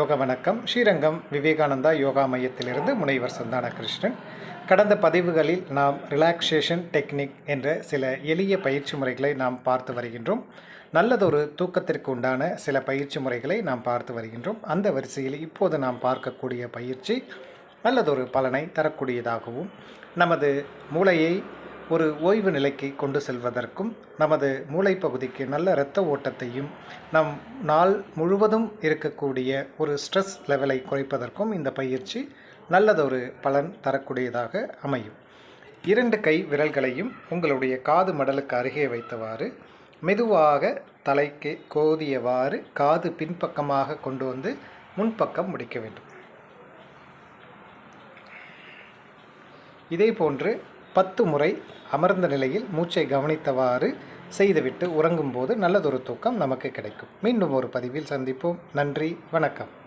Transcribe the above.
யோக வணக்கம். ஸ்ரீரங்கம் விவேகானந்தா யோகா மையத்திலிருந்து முனைவர் சந்தான கிருஷ்ணன் கடந்த பதிவுகளில் நாம் ரிலாக்ஸேஷன் டெக்னிக் என்ற சில எளிய பயிற்சி முறைகளை நாம் பார்த்து வருகின்றோம். நல்லதொரு தூக்கத்திற்கு உண்டான சில பயிற்சி முறைகளை நாம் பார்த்து வருகின்றோம். அந்த வரிசையில் இப்போது நாம் பார்க்கக்கூடிய பயிற்சி நல்லதொரு பலனை தரக்கூடியதாகவும் நமது மூளையை ஒரு ஓய்வு நிலைக்கு கொண்டு செல்வதற்கும் நமது மூளை பகுதிக்கு நல்ல இரத்த ஓட்டத்தையும் நம் நாள் முழுவதும் இருக்கக்கூடிய ஒரு ஸ்ட்ரெஸ் லெவலை குறைப்பதற்கும் இந்த பயிற்சி நல்லதொரு பலன் தரக்கூடியதாக அமையும். இரண்டு கை விரல்களையும் உங்களுடைய காது மடலுக்கு அருகே வைத்தவாறு மெதுவாக தலைக்கு கோதியவாறு காது பின்பக்கமாக கொண்டு வந்து முன்பக்கம் முடிக்க வேண்டும். இதே போன்று பத்து முறை அமர்ந்த நிலையில் மூச்சை கவனித்தவாறு செய்துவிட்டு உறங்கும்போது நல்லதொரு தூக்கம் நமக்கு கிடைக்கும். மீண்டும் ஒரு பதிவில் சந்திப்போம். நன்றி. வணக்கம்.